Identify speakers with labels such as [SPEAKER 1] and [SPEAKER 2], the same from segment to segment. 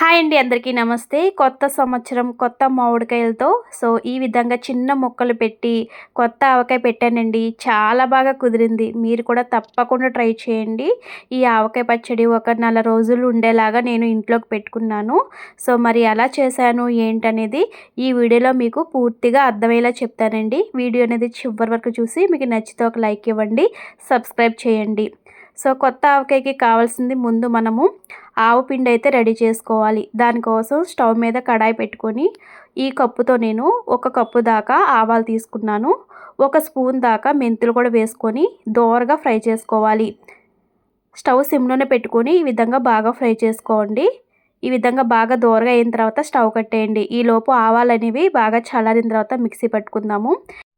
[SPEAKER 1] Hi అండి అందరికీ నమస్తే. కొత్త సంవత్సరం కొత్త మామిడికాయలతో సో ఈ విధంగా చిన్న మొక్కలు పెట్టి కొత్త ఆవకాయ పెట్టానండి. చాలా బాగా కుదిరింది. మీరు కూడా తప్పకుండా ట్రై చేయండి. ఈ ఆవకాయ పచ్చడి ఒక నెల రోజులు ఉండేలాగా నేను ఇంట్లోకి పెట్టుకున్నాను. సో మరి ఎలా చేశాను ఏంటనేది ఈ వీడియోలో మీకు పూర్తిగా అర్థమయ్యేలా చెప్తానండి. వీడియో అనేది చివరి వరకు చూసి మీకు నచ్చితే ఒక లైక్ ఇవ్వండి సబ్స్క్రైబ్ చేయండి. సో కొత్త ఆవకాయకి కావాల్సింది ముందు మనము ఆవు పిండి అయితే రెడీ చేసుకోవాలి. దానికోసం స్టవ్ మీద కడాయి పెట్టుకొని ఈ కప్పుతో నేను ఒక కప్పు దాకా ఆవాలు తీసుకున్నాను. ఒక స్పూన్ దాకా మెంతులు కూడా వేసుకొని దోరగా ఫ్రై చేసుకోవాలి. స్టవ్ సిమ్లోనే పెట్టుకొని ఈ విధంగా బాగా ఫ్రై చేసుకోండి. ఈ విధంగా బాగా దోరగా అయిన తర్వాత స్టవ్ కట్టేయండి. ఈలోపు ఆవాలు అనేవి బాగా చల్లారిన తర్వాత మిక్సీ పట్టుకుందాము.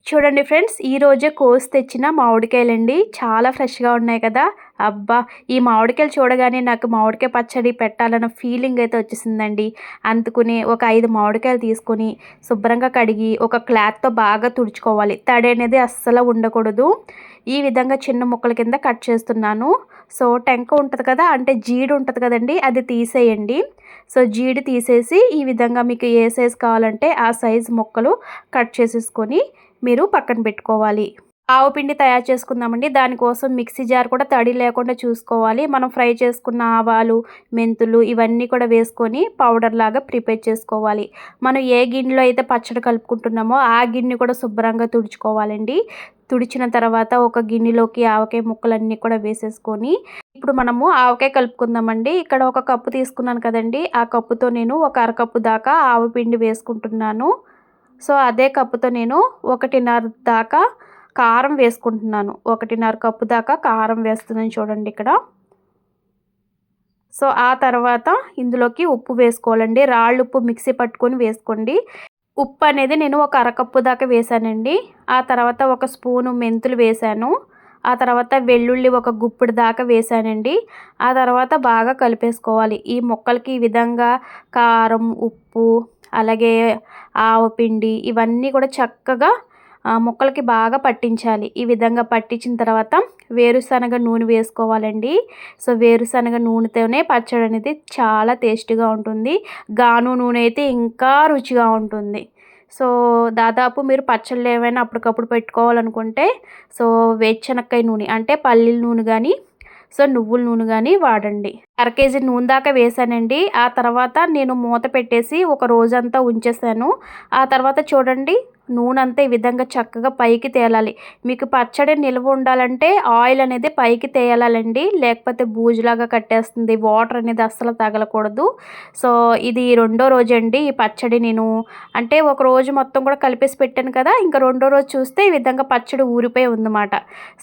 [SPEAKER 1] చూడండి ఫ్రెండ్స్ ఈరోజే కోసి తెచ్చిన మామిడికాయలండి. చాలా ఫ్రెష్గా ఉన్నాయి కదా. అబ్బా ఈ మామిడికాయలు చూడగానే నాకు మామిడికాయ పచ్చడి పెట్టాలన్న ఫీలింగ్ అయితే వచ్చేసిందండి. అందుకుని ఒక ఐదు మామిడికాయలు తీసుకొని శుభ్రంగా కడిగి ఒక క్లాత్తో బాగా తుడుచుకోవాలి. తడి అనేది అస్సలు ఉండకూడదు. ఈ విధంగా చిన్న ముక్కల కింద కట్ చేస్తున్నాను. సో టెంక ఉంటుంది కదా అంటే జీడి ఉంటుంది కదండి అది తీసేయండి. సో జీడి తీసేసి ఈ విధంగా మీకు ఏ సైజు కావాలంటే ఆ సైజు ముక్కలు కట్ చేసేసుకొని మీరు పక్కన పెట్టుకోవాలి. ఆవు పిండి తయారు చేసుకుందామండి. దానికోసం మిక్సీ జార్ కూడా తడి లేకుండా చూసుకోవాలి. మనం ఫ్రై చేసుకున్న ఆవాలు మెంతులు ఇవన్నీ కూడా వేసుకొని పౌడర్ లాగా ప్రిపేర్ చేసుకోవాలి. మనం ఏ గిన్నెలో అయితే పచ్చడి కలుపుకుంటున్నామో ఆ గిన్నె కూడా శుభ్రంగా తుడుచుకోవాలండి. తుడిచిన తర్వాత ఒక గిన్నెలోకి ఆవకాయ ముక్కలన్నీ కూడా వేసేసుకొని ఇప్పుడు మనము ఆవకాయ కలుపుకుందామండి. ఇక్కడ ఒక కప్పు తీసుకున్నాను కదండి. ఆ కప్పుతో నేను ఒక అరకప్పు దాకా ఆవు పిండి వేసుకుంటున్నాను. సో అదే కప్పుతో నేను ఒకటిన్నర దాకా కారం వేసుకుంటున్నాను. ఒకటిన్నర కప్పు దాకా కారం వేస్తున్నాను చూడండి ఇక్కడ. సో ఆ తర్వాత ఇందులోకి ఉప్పు వేసుకోవాలండి. రాళ్ళు ఉప్పు మిక్సీ పట్టుకొని వేసుకోండి. ఉప్పు అనేది నేను ఒక అరకప్పు దాకా వేసానండి. ఆ తర్వాత ఒక స్పూను మెంతులు వేసాను. ఆ తర్వాత వెల్లుల్లి ఒక గుప్పుడు దాకా వేసానండి. ఆ తర్వాత బాగా కలిపేసుకోవాలి. ఈ మొక్కలకి ఈ విధంగా కారం ఉప్పు అలాగే ఆవపిండి ఇవన్నీ కూడా చక్కగా ముక్కలకి బాగా పట్టించాలి. ఈ విధంగా పట్టించిన తర్వాత వేరుశనగ నూనె వేసుకోవాలండి. సో వేరుశనగ నూనెతోనే పచ్చడి అనేది చాలా టేస్టీగా ఉంటుంది. గాను నూనె అయితే ఇంకా రుచిగా ఉంటుంది. సో దాదాపు మీరు పచ్చళ్ళు ఏమైనా అప్పటికప్పుడు పెట్టుకోవాలనుకుంటే సో వేరుశనక్కాయ నూనె అంటే పల్లీల నూనె కానీ సో నువ్వుల నూనె కానీ వాడండి. అర కేజీ నూనె దాకా వేసానండి ఆ తర్వాత నేను మూత పెట్టేసి ఒక రోజంతా ఉంచేసాను ఆ తర్వాత చూడండి నూనె అంతా ఈ విధంగా చక్కగా పైకి తేలాలి. మీకు పచ్చడి నిల్వ ఉండాలంటే ఆయిల్ అనేది పైకి తేయాలండి లేకపోతే బూజులాగా కట్టేస్తుంది. వాటర్ అనేది అస్సలు తగలకూడదు. సో ఇది రెండో రోజు అండి ఈ పచ్చడి నేను. అంటే ఒక రోజు మొత్తం కూడా కలిపేసి పెట్టాను కదా ఇంకా రెండో రోజు చూస్తే ఈ విధంగా పచ్చడి ఊరిపోయి ఉందన్నమాట.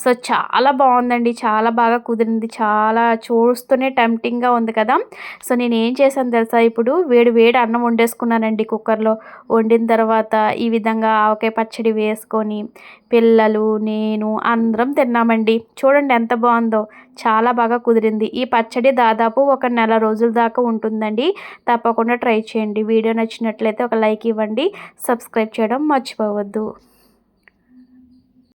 [SPEAKER 1] సో చాలా బాగుందండి. చాలా బాగా కుదిరింది. చాలా చూస్తూనే టెంప్టింగ్గా ఉంది కదా. సో నేను ఏం చేశాను తెలుసా? ఇప్పుడు వేడి వేడి అన్నం వండేసుకున్నానండి కుక్కర్లో. వండిన తర్వాత ఈ విధంగా ఆవకాయ పచ్చడి వేసుకొని పిల్లలు నేను అందరం తిన్నామండి. చూడండి ఎంత బాగుందో. చాలా బాగా కుదిరింది. ఈ పచ్చడి దాదాపు ఒక నెల రోజుల దాకా ఉంటుందండి. తప్పకుండా ట్రై చేయండి. వీడియో నచ్చినట్లయితే ఒక లైక్ ఇవ్వండి. సబ్స్క్రైబ్ చేయడం మర్చిపోవద్దు.